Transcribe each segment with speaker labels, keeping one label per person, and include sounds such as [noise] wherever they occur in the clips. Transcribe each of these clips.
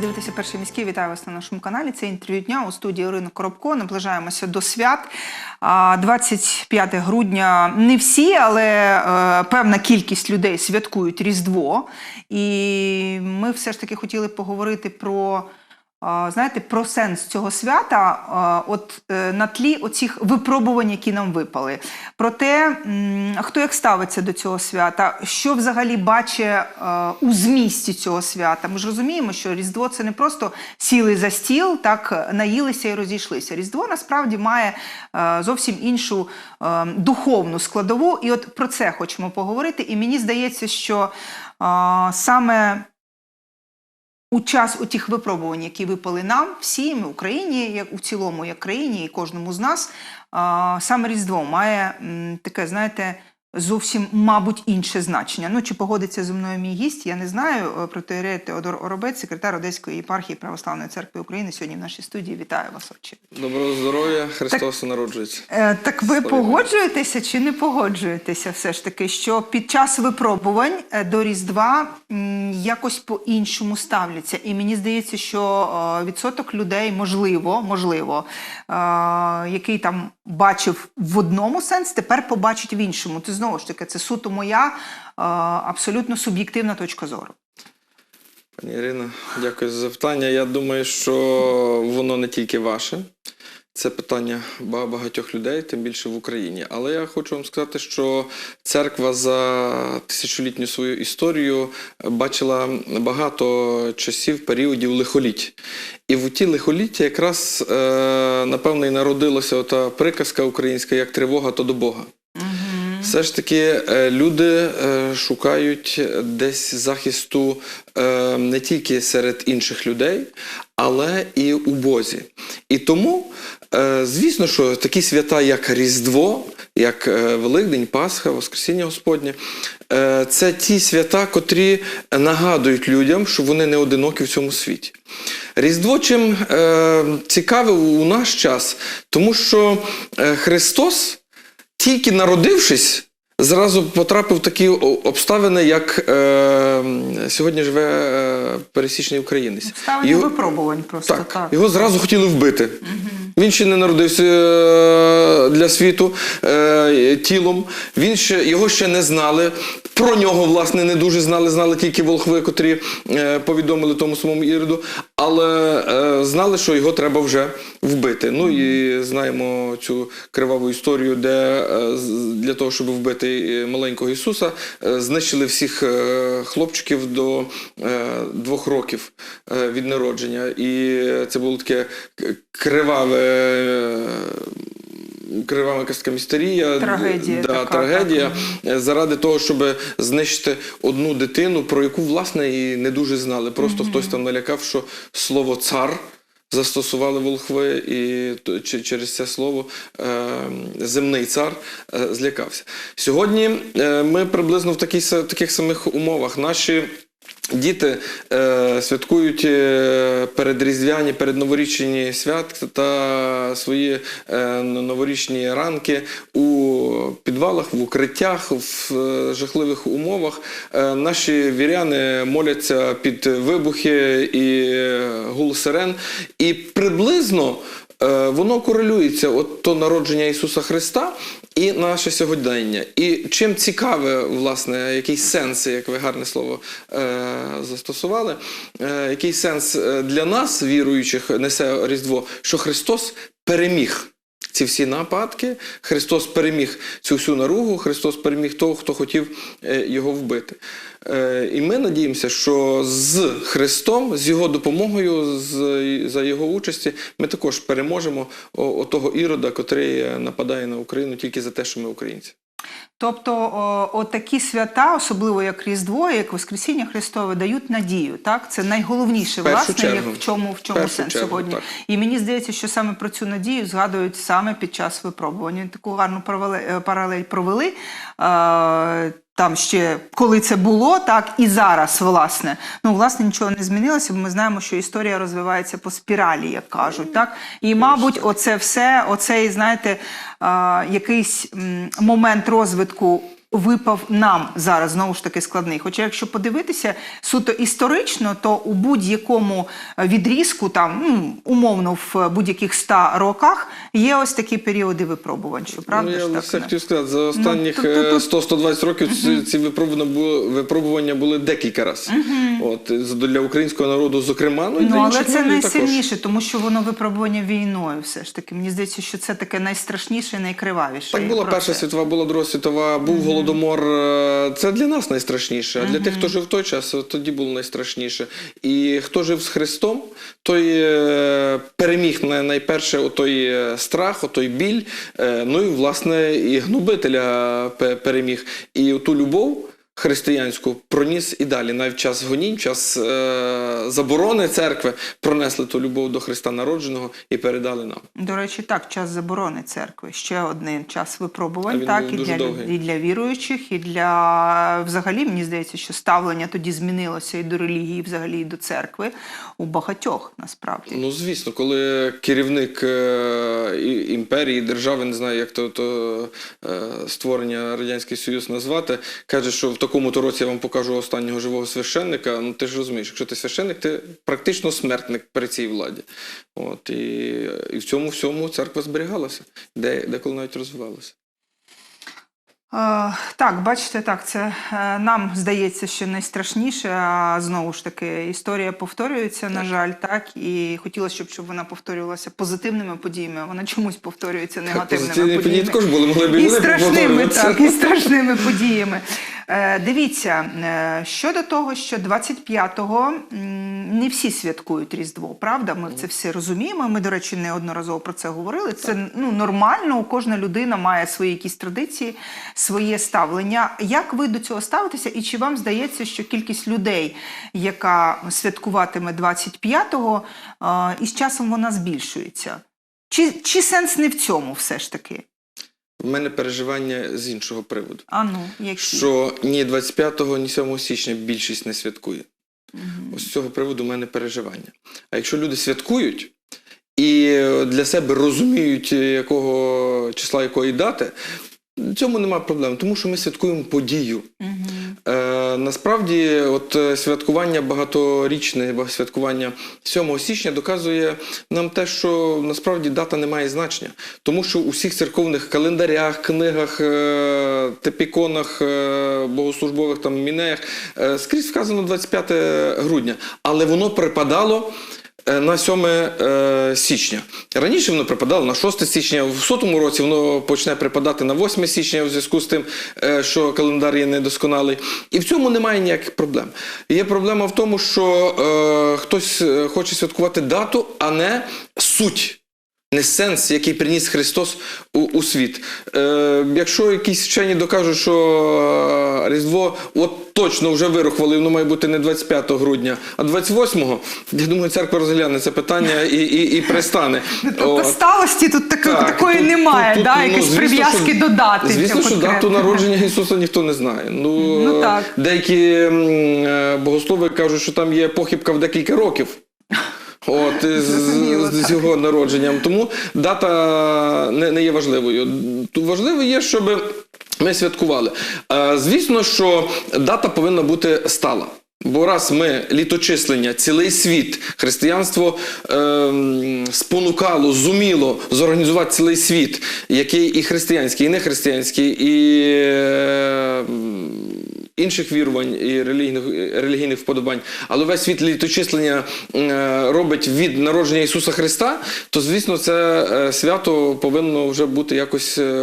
Speaker 1: Ви дивитеся перший міський. Вітаю вас на нашому каналі. Це інтерв'ю дня у студії Ірина Коробко. Наближаємося до свят. 25 грудня не всі, але е, певна кількість людей святкують Різдво. І ми все ж таки хотіли поговорити про. Знаєте, про сенс цього свята, от е, на тлі оцих випробувань, які нам випали, про те, хто як ставиться до цього свята, що взагалі бачить е, у змісті цього свята. Ми ж розуміємо, що Різдво це не просто сіли за стіл, так наїлися і розійшлися. Різдво насправді має е, зовсім іншу е, духовну складову, і от про це хочемо поговорити. І мені здається, що е, саме у час у тих випробувань, які випали нам, всім, Україні, як у цілому, як країні, і кожному з нас, саме Різдво має таке, знаєте, зовсім, мабуть, інше значення. Ну, чи погодиться зі мною мій гість, я не знаю. Е, Протиерей Теодор Оробець, секретар Одеської єпархії Православної церкви України, сьогодні в нашій студії. Вітаю вас, отче.
Speaker 2: Доброго здоров'я, Христос народжується.
Speaker 1: Е, Так ви
Speaker 2: Слава
Speaker 1: погоджуєтеся чи не погоджуєтеся все ж таки, що під час випробувань е, до Різдва м, якось по-іншому ставляться? І мені здається, що е, відсоток людей, можливо, можливо, е, який там бачив в одному сенс, тепер побачить в іншому. Це знову ж таки, це суто моя е, абсолютно суб'єктивна точка зору.
Speaker 2: Пані Ірина, дякую за запитання. Я думаю, що воно не тільки ваше. Це питання багатьох людей, тим більше в Україні. Але я хочу вам сказати, що церква за тисячолітню свою історію бачила багато часів, періодів лихоліть. І в ті лихоліття якраз, е, напевно, і народилася ота приказка українська, як тривога, то до Бога. Все ж таки е, люди е, шукають десь захисту е, не тільки серед інших людей, але і у Бозі. І тому, е, звісно, що такі свята, як Різдво, як е, Великдень, Пасха, Воскресіння Господнє, е, це ті свята, котрі нагадують людям, що вони не одинокі в цьому світі. Різдво чим е, цікаве у наш час, тому що е, Христос тільки народившись, зразу потрапив в такі обставини, як е, сьогодні живе е, пересічний українець.
Speaker 1: Обставини
Speaker 2: Його-
Speaker 1: випробувань просто
Speaker 2: так,
Speaker 1: так.
Speaker 2: його зразу хотіли вбити. Він ще не народився е, для світу е, тілом. Він ще, його ще не знали. Про нього, власне, не дуже знали, знали тільки волхви, котрі е, повідомили тому самому Іроду, але е, знали, що його треба вже вбити. Ну і знаємо цю криваву історію, де е, для того, щоб вбити е, маленького Ісуса, е, знищили всіх е, хлопчиків до е, двох років е, від народження. І це було таке криваве. е, Кривава така містерія,
Speaker 1: Трагедія
Speaker 2: да,
Speaker 1: така,
Speaker 2: трагедія
Speaker 1: так.
Speaker 2: е, заради того, щоб знищити одну дитину, про яку власне і не дуже знали. Просто хтось там налякав, що слово цар застосували волхви, і через це слово е, земний цар е, злякався. Сьогодні е, ми приблизно в таких самих умовах. Наші Діти е, святкують е, передріздвяні, передноворічні свят та свої е, новорічні ранки у підвалах, в укриттях, в е, жахливих умовах. Е, наші віряни моляться під вибухи і е, гул сирен. І приблизно воно корелюється от то народження Ісуса Христа і наше сьогодення. І чим цікаве, власне, який сенс, як ви гарне слово е, застосували, е, який сенс е, для нас, віруючих, несе Різдво, що Христос переміг. Ці всі нападки, Христос переміг цю всю наругу, Христос переміг того, хто хотів е, його вбити. Е, І ми надіємося, що з Христом, з Його допомогою, з, за Його участі, ми також переможемо того ірода, котрий е, нападає на Україну тільки за те, що ми українці.
Speaker 1: Тобто отакі свята, особливо як Різдво, як Воскресіння Христове, дають надію. Так, це найголовніше,
Speaker 2: першу
Speaker 1: власне, як в чому в чому
Speaker 2: першу
Speaker 1: сенс
Speaker 2: чергу,
Speaker 1: сьогодні.
Speaker 2: так.
Speaker 1: І мені здається, що саме про цю надію згадують саме під час випробування. Таку гарну паралель, е, провели. Е, там ще коли це було, так і зараз, власне. Ну, власне, нічого не змінилося, бо ми знаємо, що історія розвивається по спіралі, як кажуть. Так? І, мабуть, оце все, оцей, знаєте, а, якийсь момент розвитку 哭。Випав нам зараз знову ж таки складний. Хоча, якщо подивитися суто історично, то у будь-якому е, відрізку, там ну, умовно в будь-яких ста роках, є ось такі періоди випробувань. Що правда
Speaker 2: ну, я
Speaker 1: ж так?
Speaker 2: все хотів сказати, за останніх
Speaker 1: то- то-
Speaker 2: е, 100-120 років ці, ці випробування були, випробування були декілька разів. От, з- для українського народу, зокрема, ну, і для
Speaker 1: Ну, але це найсильніше, тому що воно випробування війною. Все ж таки. Мені здається, що це таке найстрашніше, і найкривавіше.
Speaker 2: Так була Перша світова, була Друга світова, був голодомор. е, Це для нас найстрашніше. А для тих, хто жив в той час, тоді було найстрашніше. І хто жив з Христом, той е, переміг найперше отой е, страх, отой біль. Ну і власне і гнобителя переміг. І ту любов. Християнську проніс і далі, навіть час гонінь, час е, заборони церкви пронесли ту любов до Христа народженого і передали нам.
Speaker 1: До речі, так, час заборони церкви. Ще один час випробувань,
Speaker 2: він
Speaker 1: так, і для,
Speaker 2: довгий.
Speaker 1: і для віруючих, і для взагалі, мені здається, що ставлення тоді змінилося і до релігії, і взагалі і до церкви у багатьох насправді.
Speaker 2: Ну, звісно, коли керівник е, імперії, держави, не знаю, як то, то е, створення Радянський Союз назвати, каже, що в такому-то році я вам покажу останнього живого священника. Ну ти ж розумієш, якщо ти священник, ти практично смертник при цій владі. От, і, і в цьому всьому церква зберігалася, де, деколи навіть розвивалася.
Speaker 1: Так, бачите, так, це е, нам здається, що найстрашніше, а знову ж таки, історія повторюється, на жаль, так, і хотілося, щоб, щоб вона повторювалася позитивними подіями, вона чомусь повторюється негативними
Speaker 2: події
Speaker 1: подіями.
Speaker 2: також були, могли б і
Speaker 1: і страшними, так, і страшними подіями. Е, дивіться, е, щодо того, що 25-го не всі святкують Різдво, правда? Ми це всі розуміємо. Ми, до речі, неодноразово про це говорили. Це ну, нормально, кожна людина має свої якісь традиції, своє ставлення. Як ви до цього ставитеся, і чи вам здається, що кількість людей, яка святкуватиме 25-го, е, із часом вона збільшується? Чи, чи сенс не в цьому все ж таки?
Speaker 2: В мене переживання з іншого приводу.
Speaker 1: А ну, які?
Speaker 2: Що ні 25-го, ні 7 січня більшість не святкує. Ось з цього приводу в мене переживання. А якщо люди святкують і для себе розуміють, якого числа якої дати, в цьому нема проблем, тому що ми святкуємо подію.
Speaker 1: Мгм.
Speaker 2: Насправді, от е, святкування багаторічне, ба- святкування 7 січня доказує нам те, що насправді дата не має значення, тому що у всіх церковних календарях, книгах, е, тепіконах, е, богослужбових там мінеях скрізь вказано 25 грудня, але воно припадало. Е, На 7 е, січня. Раніше воно припадало на 6 січня, в сотому році воно почне припадати на 8 січня в зв'язку з тим, е, що календар є недосконалий. І в цьому немає ніяких проблем. Є проблема в тому, що хтось хоче святкувати дату, а не суть. Не сенс, який приніс Христос у, у світ. Е, якщо якісь вчені докажуть, що е, Різдво от точно вже вирахували, воно має бути не 25 грудня, а 28-го, я думаю, церква розгляне це питання і, і, і пристане.
Speaker 1: Тобто сталості тут таки-
Speaker 2: Так,
Speaker 1: такої
Speaker 2: тут-
Speaker 1: немає,
Speaker 2: тут-
Speaker 1: да?
Speaker 2: тут, ну,
Speaker 1: якісь прив'язки
Speaker 2: що-
Speaker 1: до дати.
Speaker 2: Звісно, що дату народження Ісуса ніхто не знає. Ну,
Speaker 1: Ну, так.
Speaker 2: Деякі е, богослови кажуть, що там є похибка в декілька років. От, з, з, з його народженням. Тому дата не, не є важливою. Важливо є, щоб ми святкували. Е, Звісно, що дата повинна бути стала. Бо раз ми літочислення, цілий світ, християнство ем, спонукало, зуміло зорганізувати цілий світ, який і християнський, і нехристиянський, і е, інших вірувань і релігійних, релігійних вподобань, але весь світ літочислення е, робить від народження Ісуса Христа, то звісно, це е, свято повинно вже бути якось е,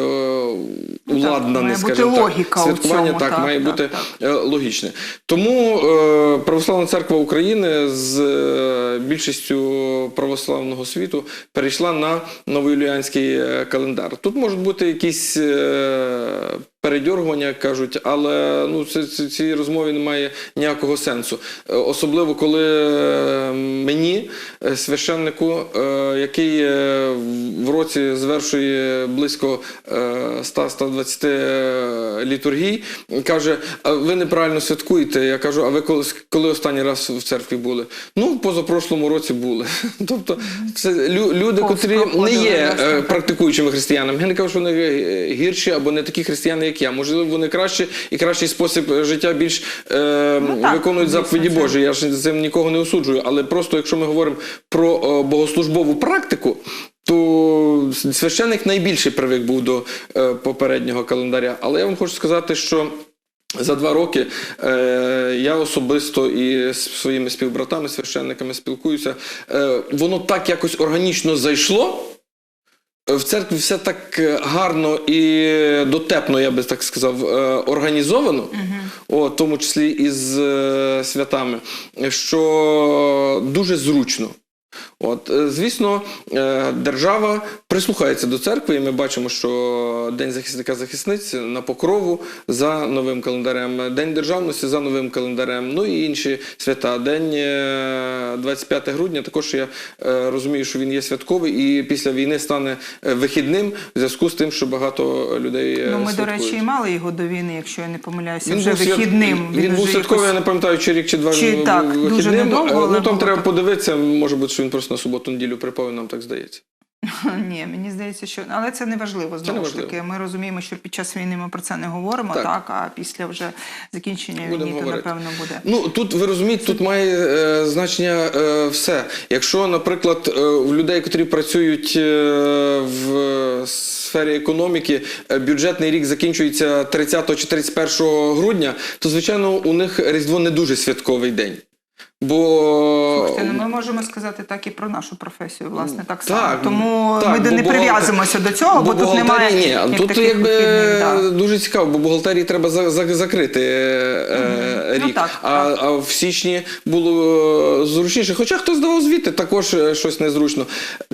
Speaker 2: уладнане, скажімо так.
Speaker 1: логіка
Speaker 2: Святкування
Speaker 1: цьому,
Speaker 2: так,
Speaker 1: так,
Speaker 2: має
Speaker 1: так,
Speaker 2: бути
Speaker 1: так.
Speaker 2: е, логічне. Тому е, Православна церква України з е, більшістю православного світу перейшла на новоюліанський е, календар. Тут можуть бути якісь е, передьоргування, як кажуть, але ну, це, цій розмові немає ніякого сенсу. Е, Особливо, коли е, мені, е, священнику, який в році звершує близько е, 100-120 е, літургій, каже: а ви неправильно святкуєте. Я кажу, а ви коли, коли останній раз в церкві були? Ну, в позапрошлому році були. [laughs] Тобто, це лю- люди, котрі не є практикуючими християнами. Я не кажу, що вони гірші або не такі християни, як я. Можливо, вони краще і кращий спосіб життя більш е,
Speaker 1: Ну, так,
Speaker 2: виконують заповіді Божі. Я ж цим нікого не осуджую. Але просто якщо ми говоримо про е, богослужбову практику, то священник найбільший привик був до е, попереднього календаря. Але я вам хочу сказати, що. За два роки е, я особисто і з своїми співбратами, священниками спілкуюся. Е, воно так якось органічно зайшло. Е, В церкві все так е, гарно і дотепно, я би так сказав, організовано, організовано, о, в тому числі і з е, святами, що дуже зручно. От, е, звісно, е, держава прислухається до церкви, і ми бачимо, що День захисника захисниць на покрову за новим календарем, День державності за новим календарем, ну і інші свята. День е, 25 грудня також я е, розумію, що він є святковий і після війни стане е, вихідним в зв'язку з тим, що багато людей. е,
Speaker 1: Ну, ми, до речі, і мали його до війни, якщо я не помиляюся, вже
Speaker 2: був
Speaker 1: вихідним.
Speaker 2: Він, був
Speaker 1: вже
Speaker 2: святковий, я не пам'ятаю, чи рік, чи два
Speaker 1: Чи
Speaker 2: він
Speaker 1: так,
Speaker 2: був
Speaker 1: дуже
Speaker 2: вихідним.
Speaker 1: недовго,
Speaker 2: Е, ну там треба
Speaker 1: так.
Speaker 2: подивитися. Може бути, що він просто на суботу-неділю припав, і нам так здається. [laughs]
Speaker 1: Ні, мені здається, що але це не важливо. Знову ж таки, ми розуміємо, що під час війни ми про це не говоримо, так,
Speaker 2: Так.
Speaker 1: а після вже закінчення
Speaker 2: Будемо
Speaker 1: війни, то напевно буде.
Speaker 2: Ну тут ви розумієте, тут має е, значення е, все. Якщо, наприклад, е, у людей, котрі працюють е, в сфері економіки, е, бюджетний рік закінчується 30 чи 31 грудня, то звичайно у них Різдво не дуже святковий день. Бо
Speaker 1: Слухайте, ну, ми можемо сказати так і про нашу професію, власне, так само.
Speaker 2: Так,
Speaker 1: Тому
Speaker 2: так,
Speaker 1: ми
Speaker 2: бо
Speaker 1: не
Speaker 2: бухгалтер-
Speaker 1: прив'язуємося до цього, бо, тут немає
Speaker 2: Ні, тут
Speaker 1: таких
Speaker 2: якби
Speaker 1: вихідних, да.
Speaker 2: дуже цікаво, бо бухгалтерії треба за, за, закрити е,
Speaker 1: Ну,
Speaker 2: рік.
Speaker 1: так,
Speaker 2: а,
Speaker 1: так.
Speaker 2: а в січні було е, зручніше. Хоча хтось здавав звіти, також е, щось незручно.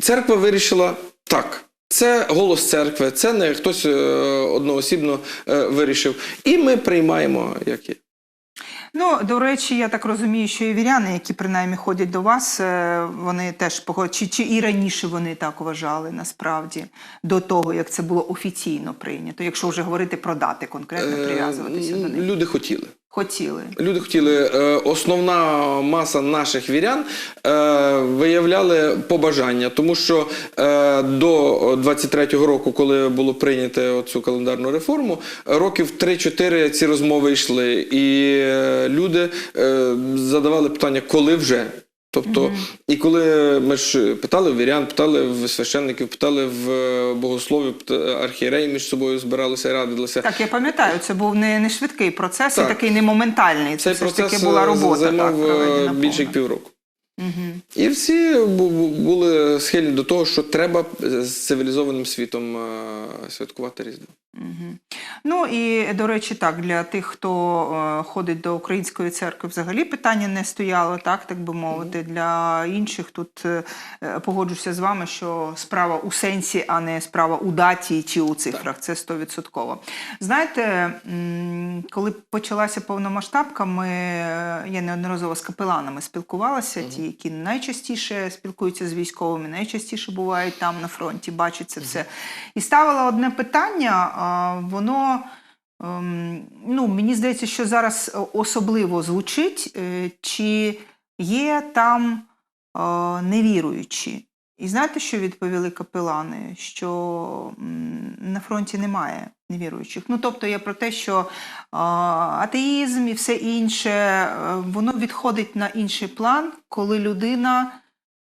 Speaker 2: Церква вирішила так. Це голос церкви, це не хтось е, одноосібно е, вирішив. І ми приймаємо як є.
Speaker 1: Ну, до речі, я так розумію, що і віряни, які принаймні ходять до вас, е, вони теж пого- чи, чи і раніше вони так вважали насправді до того, як це було офіційно прийнято, якщо вже говорити про дати конкретно
Speaker 2: Е,
Speaker 1: прив'язуватися до них.
Speaker 2: Люди хотіли.
Speaker 1: Хотіли.
Speaker 2: Люди хотіли, е, основна маса наших вірян е, виявляли побажання, тому що е, до 23-го року, коли було прийнято цю календарну реформу, років 3-4 ці розмови йшли, і люди задавали питання, коли вже. Тобто, і коли ми ж питали в вірян, питали в священників, питали в е, богословів, архієреї між собою збиралися, радилися.
Speaker 1: Так, я пам'ятаю, це був не, не швидкий процес,
Speaker 2: Так.
Speaker 1: і такий не моментальний. Це все ж таки була
Speaker 2: е,
Speaker 1: робота.
Speaker 2: займав
Speaker 1: так,
Speaker 2: е, більше як півроку.
Speaker 1: Мгм.
Speaker 2: І всі бу- бу- були схильні до того, що треба з цивілізованим світом святкувати Різдво.
Speaker 1: Мгм. Ну і до речі, так для тих, хто е, ходить до української церкви, взагалі питання не стояло, так так би мовити. Для інших тут е, е, погоджуся з вами, що справа у сенсі, а не справа у даті чи у цифрах. Це стовідсотково. Знаєте, коли почалася повномасштабка, ми я неодноразово з капеланами спілкувалася, ті, які найчастіше спілкуються з військовими, найчастіше бувають там на фронті, бачать це все. І ставила одне питання, а, ем, Ну, мені здається, що зараз е, особливо звучить, е, чи є там е, невіруючі. І знаєте, що відповіли капелани? Що на фронті немає невіруючих. Ну, тобто я про те, що атеїзм і все інше, воно відходить на інший план, коли людина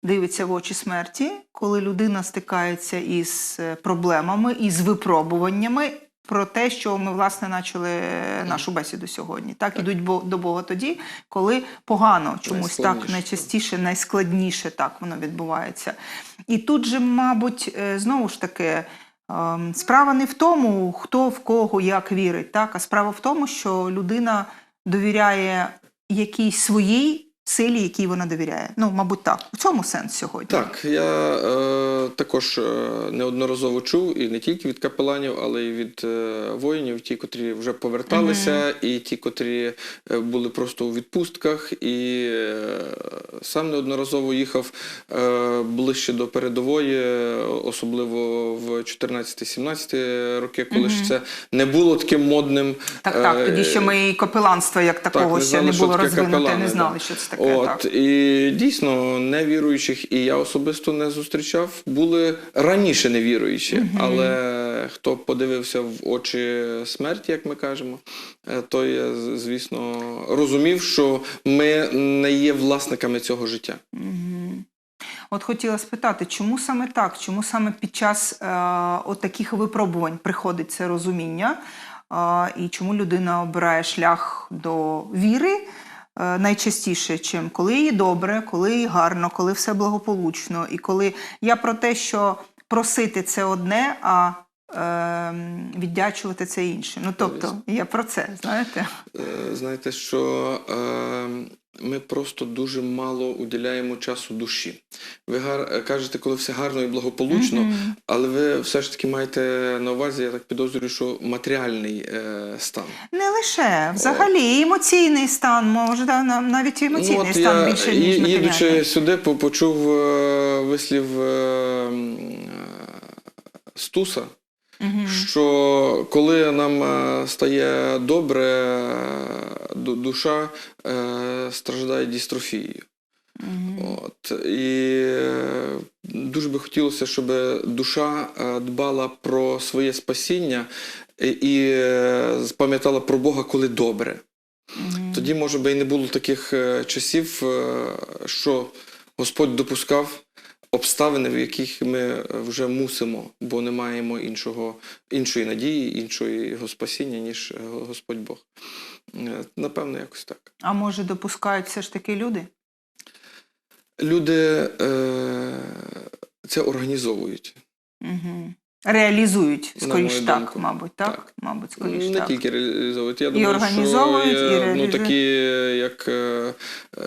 Speaker 1: дивиться в очі смерті, коли людина стикається із проблемами, із випробуваннями. Про те, що ми власне почали нашу бесіду сьогодні, так ідуть до Бога тоді, коли погано чомусь так. найчастіше, найскладніше так воно відбувається. І тут же, мабуть, е, знову ж таки, ем, справа не в тому, хто в кого як вірить, так, а справа в тому, що людина довіряє якійсь своїй силі, якій вона довіряє. Ну, мабуть, так. У цьому сенс сьогодні.
Speaker 2: Так, я е, також е, неодноразово чув, і не тільки від капеланів, але й від е, воїнів, ті, котрі вже поверталися, і ті, котрі е, були просто у відпустках, і е, сам неодноразово їхав е, ближче до передової, е, особливо в 14-17 роки, коли ж це не було таким модним.
Speaker 1: Так, так. Тоді ще ми і капеланство як такого
Speaker 2: не
Speaker 1: ще не було розвинуте, не знали, що це таке.
Speaker 2: От
Speaker 1: так.
Speaker 2: і дійсно невіруючих, і я особисто не зустрічав. Були раніше невіруючі, але хто подивився в очі смерті, як ми кажемо, е, той, е, звісно, розумів, що ми не є власниками цього життя.
Speaker 1: Мгм. От хотіла спитати, чому саме так? Чому саме під час е, от таких випробувань приходить це розуміння? Е, і чому людина обирає шлях до віри найчастіше, чим коли їй добре, коли гарно, коли все благополучно, і коли я про те, що просити це одне, а е, віддячувати це інше. Ну тобто, я про це, знаєте?
Speaker 2: Е, Знаєте, що е, ми просто дуже мало уділяємо часу душі. Ви гар, е, кажете, коли все гарно і благополучно,
Speaker 1: Мгм.
Speaker 2: але ви все ж таки маєте на увазі, я так підозрюю, що матеріальний е, стан.
Speaker 1: Не лише взагалі і емоційний стан, може навіть і емоційний
Speaker 2: Ну, от
Speaker 1: стан
Speaker 2: я,
Speaker 1: більше ніж
Speaker 2: їдучи
Speaker 1: матеріальний.
Speaker 2: сюди, почув е, вислів е, е, Стуса, Що коли нам е, стає добре, е, душа е, страждає дістрофією. От, і дуже би хотілося, щоб душа дбала про своє спасіння і, пам'ятала про Бога, коли добре. Тоді, може би, і не було таких часів, що Господь допускав обставини, в яких ми вже мусимо, бо не маємо іншого, іншої надії, іншого спасіння, ніж е, Господь Бог. Е, Напевно, якось так.
Speaker 1: А може допускають все ж таки люди?
Speaker 2: Люди е, це організовують.
Speaker 1: Угу. Реалізують, скоріш так,
Speaker 2: думку.
Speaker 1: мабуть, так?
Speaker 2: Так.
Speaker 1: Мабуть, скоріш
Speaker 2: не
Speaker 1: так.
Speaker 2: тільки реалізовують. Я
Speaker 1: І
Speaker 2: думаю,
Speaker 1: організовують,
Speaker 2: що
Speaker 1: і
Speaker 2: є, ну, такі, як е, е,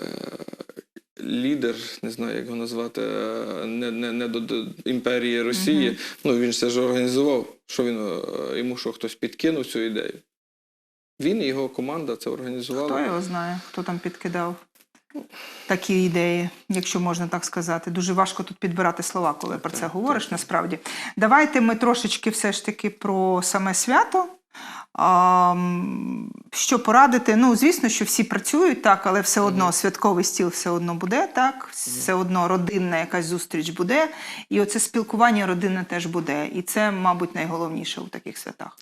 Speaker 2: лідер, не знаю, як його назвати, не, не, не до, до імперії Росії.
Speaker 1: Мгм.
Speaker 2: Ну, він ж це ж організував. Що він, е, йому що хтось підкинув цю ідею? Він і його команда це організували.
Speaker 1: Хто його знає, хто там підкидав такі ідеї, якщо можна так сказати. Дуже важко тут підбирати слова, коли про це
Speaker 2: так,
Speaker 1: говориш,
Speaker 2: так.
Speaker 1: насправді. Давайте ми трошечки все ж таки про саме свято. А, що порадити? Ну, звісно, що всі працюють так, але все одно святковий стіл все одно буде, так, все одно родинна якась зустріч буде, і оце спілкування родинне теж буде. І це, мабуть, найголовніше у таких святах.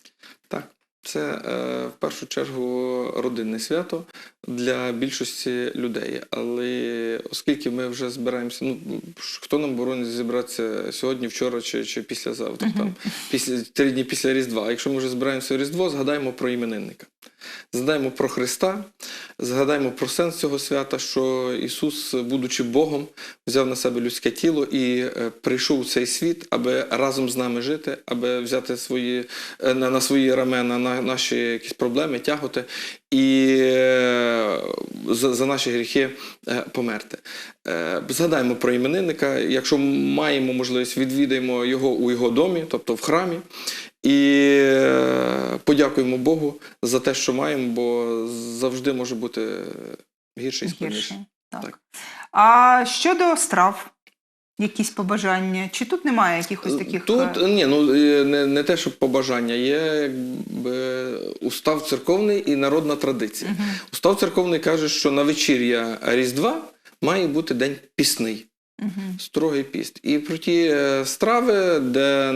Speaker 2: Так, це е, в першу чергу родинне свято для більшості людей. Але оскільки ми вже збираємося, ну хто нам боронить зібратися сьогодні, вчора чи, чи післязавтра, там, після три дні після Різдва. А якщо ми вже збираємося Різдво, згадаємо про іменинника. Згадаємо про Христа, згадаємо про сенс цього свята, що Ісус, будучи Богом, взяв на себе людське тіло і е, прийшов у цей світ, аби разом з нами жити, аби взяти свої, е, на, на свої рамена на наші якісь проблеми, тяготи і е, за, за наші гріхи е, померти. Е, Згадаємо про іменинника. Якщо маємо можливість, відвідаємо його у його домі, тобто в храмі. І подякуємо Богу за те, що маємо, бо завжди може бути гірше і складніше.
Speaker 1: Гірше. Так.
Speaker 2: Так.
Speaker 1: А щодо страв, якісь побажання? Чи тут немає якихось таких.
Speaker 2: Тут
Speaker 1: е,
Speaker 2: ні, ну е, не, не те, що побажання, є якби устав церковний і народна традиція.
Speaker 1: Угу.
Speaker 2: Устав церковний каже, що на вечір'я Різдва має бути день пісний.
Speaker 1: Мгм.
Speaker 2: Строгий піст. І про ті е, страви, де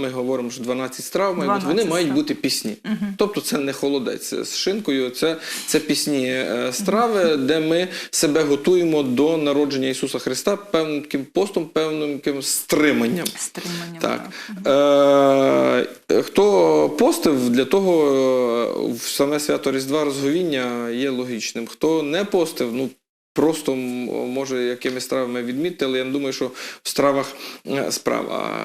Speaker 2: ми говоримо, що 12 страв мають бути, вони
Speaker 1: 12
Speaker 2: мають бути пісні.
Speaker 1: Мгм.
Speaker 2: Тобто це не холодець з шинкою, це, це пісні е, страви, де ми себе готуємо до народження Ісуса Христа певним постом, певним стриманням.
Speaker 1: Стриманням.
Speaker 2: Так.
Speaker 1: так.
Speaker 2: Е, хто постив, для того е, в саме свято Різдва розговіння є логічним. Хто не постив, ну просто може якимись стравами відмітити, але я не думаю, що в стравах е, справа.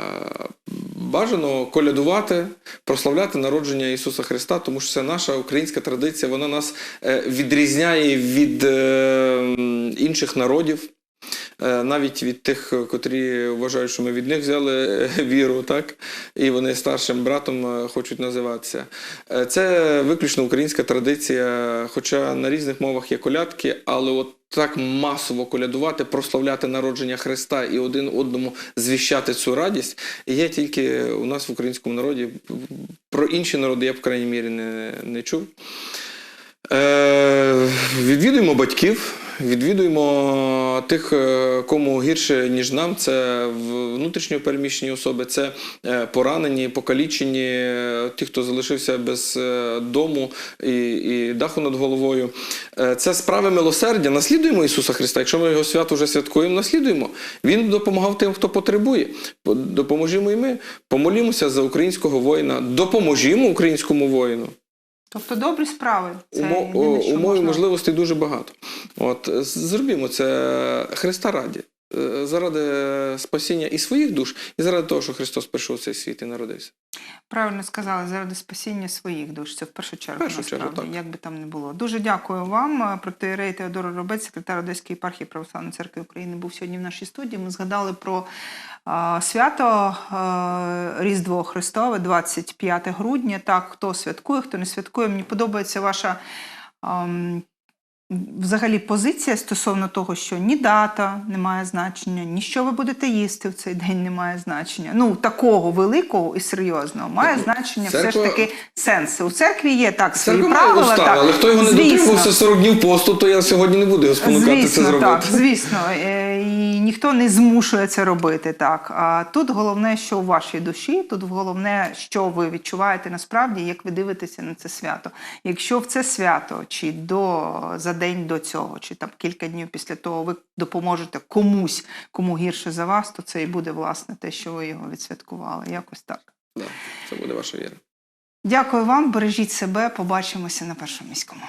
Speaker 2: Бажано колядувати, прославляти народження Ісуса Христа, тому що це наша українська традиція, вона нас е, відрізняє від е, інших народів. Навіть від тих, котрі вважають, що ми від них взяли віру, так і вони старшим братом хочуть називатися. Це виключно українська традиція, хоча на різних мовах є колядки, але от так масово колядувати, прославляти народження Христа і один одному звіщати цю радість І є тільки у нас в українському народі. Про інші народи я, в крайній мірі, не, не чув. Е, відвідуємо батьків, відвідуємо тих, е, кому гірше, ніж нам. Це внутрішньо переміщені особи, це е, поранені, покалічені, е, ті, хто залишився без дому і, і даху над головою. Це справи милосердя. Наслідуємо Ісуса Христа. Якщо ми його свято вже святкуємо, наслідуємо. Він допомагав тим, хто потребує. По- Допоможімо і ми. Помолімося за українського воїна, допоможімо українському воїну.
Speaker 1: Тобто добрі справи. Це
Speaker 2: Умо- умов можливостей дуже багато. От зробімо це Христа раді. Е, Заради спасіння і своїх душ, і заради того, що Христос прийшов в цей світ і народився.
Speaker 1: Правильно сказали, заради спасіння своїх душ. Це в першу чергу,
Speaker 2: першу чергу,
Speaker 1: насправді,
Speaker 2: так.
Speaker 1: як би там не було. Дуже дякую вам. Протиерей Теодор Робець, секретар Одеської єпархії Православної церкви України, був сьогодні в нашій студії. Ми згадали про а, свято а, Різдво Христове, 25 грудня. Так, хто святкує, хто не святкує. Мені подобається ваша. ам, Взагалі позиція стосовно того, що ні дата не має значення, ні що ви будете їсти в цей день не має значення. Ну, такого великого і серйозного має значення все ж таки сенси. У церкві є так свої
Speaker 2: Церква
Speaker 1: правила.
Speaker 2: устав,
Speaker 1: так,
Speaker 2: але хто його не дотримувався 40 днів посту, то я сьогодні не буду його спонукати це
Speaker 1: Звісно,
Speaker 2: зробити.
Speaker 1: так, звісно. Е, І ніхто не змушує це робити. Так. А тут головне, що у вашій душі, тут головне, що ви відчуваєте насправді, як ви дивитеся на це свято. Якщо в це свято, чи до за день до цього, чи там кілька днів після того, ви допоможете комусь, кому гірше за вас, то це і буде власне те, що ви його відсвяткували. Якось так.
Speaker 2: Да, це буде ваша віра.
Speaker 1: Дякую вам, бережіть себе, побачимося на першому міському.